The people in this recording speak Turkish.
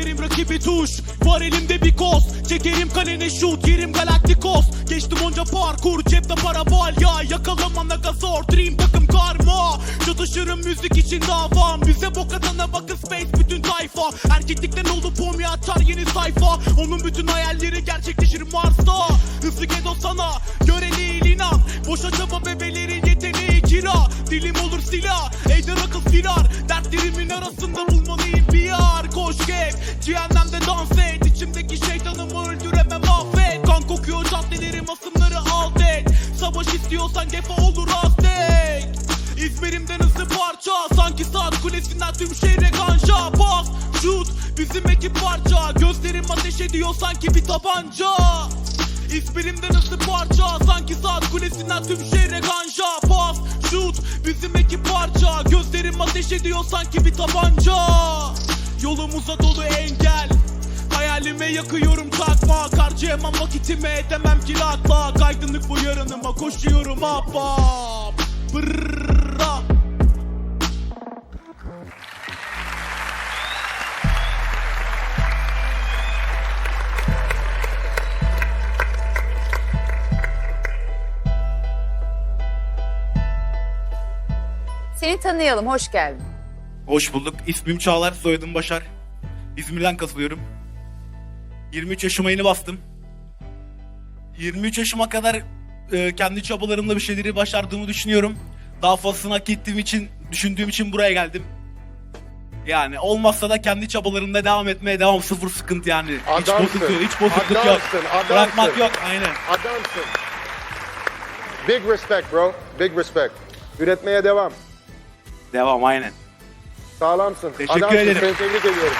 Döverim rakibi tuş. Var elimde bir koz Çekerim kalene şut. Yerim galaktikos Geçtim onca parkur. Cepte para bal ya. Yakalamam Nagazor Dream takım karma. Çatışırım müzik için davam Bize bok atana bakın space bütün tayfa. Erkeklikten oldu pomi açar yeni sayfa. Onun bütün hayalleri gerçekleşir Mars'ta. Hızlı gedo sana. Göre değil inan. Boşa çaba bebelerin yeteneği kira. Dilim olur silah. Ejder akıl firar. Dertlerimin arasında bulmalıyım bir yer Savaş istiyorsan gefa olur aztek İzmirimden hızlı parça. Sanki saat kulesinden tüm şehre ganja Bas, şut, bizim ekip parça. Gözlerim ateş ediyor sanki bir tabanca. İzmirimden hızlı parça. Sanki saat kulesinden tüm şehre ganja Pas, şut, bizim ekip parça. Gözlerim ateş ediyor sanki bir tabanca. Yolumuza dolu engel Hayalime yakıyorum takma Harcayamam vakitimi edemem ki lakla Kaydınlık bu yarınıma koşuyorum ahbap Brrrra Seni tanıyalım, hoş geldin. Hoş bulduk. İsmim Çağlar, soyadım Başar. İzmir'den katılıyorum. 23 yaşıma yeni bastım. 23 yaşıma kadar e, kendi çabalarımla bir şeyleri başardığımı düşünüyorum. Daha fazlasını hak ettiğim için, düşündüğüm için buraya geldim. Yani olmazsa da kendi çabalarımda devam etmeye devam. Sıfır sıkıntı yani. Hiç Adamsın. bozuk yok, hiç bozukluk yok. Adamsın, adamsın. Bırakmak yok, aynen. Adamsın. Big respect bro. Big respect. Üretmeye devam. Devam, aynen. Sağlamsın. Teşekkür Adamsın. ederim. Seni tebrik ediyorum.